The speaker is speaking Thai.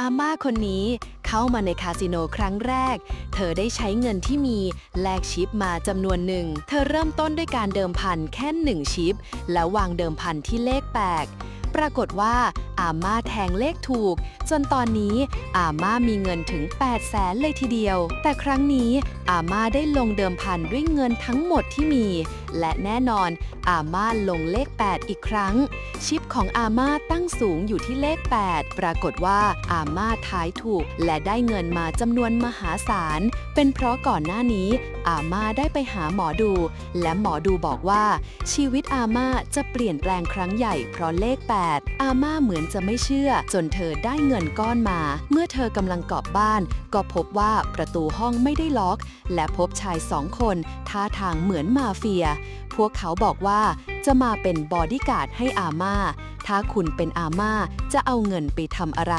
อาม่าคนนี้เข้ามาในคาสิโนครั้งแรก เธอได้ใช้เงินที่มีแลกชิปมาจำนวนหนึ่ง เธอเริ่มต้นด้วยการเดิมพันแค่หนึ่งชิป แล้ววางเดิมพันที่เลขแปลก ปรากฏว่าอาม่าแทงเลขถูก จนตอนนี้อาม่ามีเงินถึง8แสนเลยทีเดียว แต่ครั้งนี้อาม่าได้ลงเดิมพันด้วยเงินทั้งหมดที่มี และแน่นอนอาม่าลงเลข 8 อีกครั้ง ชิปของอาม่าตั้งสูงอยู่ที่เลข 8 ปรากฏว่าอาม่าทายถูก และได้เงินมาจำนวนมหาศาล เป็นเพราะก่อนหน้านี้ อาม่าได้ไปหาหมอดู และหมอดูบอกว่า ชีวิตอาม่าจะเปลี่ยนแปลงครั้งใหญ่เพราะเลข 8อาม่าเหมือนจะไม่เชื่อ จนเธอได้เงินก้อนมา เมื่อเธอกำลังกอบบ้าน ก็พบว่าประตูห้องไม่ได้ล็อก และพบชายสองคนท่าทางเหมือนมาเฟีย พวกเขาบอกว่าจะมาเป็นบอดี้การ์ดให้อาม่า ถ้าคุณเป็นอาม่าจะเอาเงินไปทำอะไร